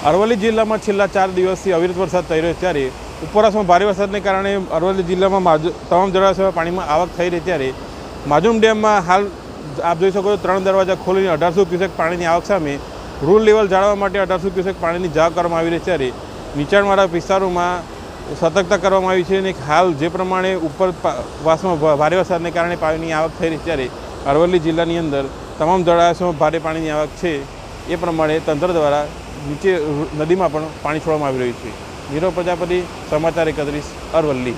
અરવલ્લી જિલ્લામાં છેલ્લા ચાર દિવસથી અવિરત વરસાદ થઈ રહ્યો ત્યારે ઉપરવાસમાં ભારે વરસાદને કારણે અરવલ્લી જિલ્લામાં તમામ જળાશયોમાં પાણીમાં આવક થઈ રહી ત્યારે માજુમ ડેમમાં હાલ આપ જોઈ શકો છો ત્રણ દરવાજા ખોલીને અઢારસો ક્યુસેક પાણીની આવક સામે રૂલ લેવલ જાળવવા માટે અઢારસો ક્યુસેક પાણીની જાગ કરવામાં આવી રહી ત્યારે નીચાણવાળા વિસ્તારોમાં સતર્કતા કરવામાં આવી છે અને હાલ જે પ્રમાણે ઉપર વાસમાં ભારે વરસાદને કારણે પાણીની આવક થઈ રહી ત્યારે અરવલ્લી જિલ્લાની અંદર તમામ જળાશયોમાં ભારે પાણીની આવક છે. એ પ્રમાણે તંત્ર દ્વારા નીચે નદીમાં પણ પાણી છોડવામાં આવી રહ્યું છે. નીરવ પ્રજાપતિ સમાચાર એકત્રીસ અરવલ્લી.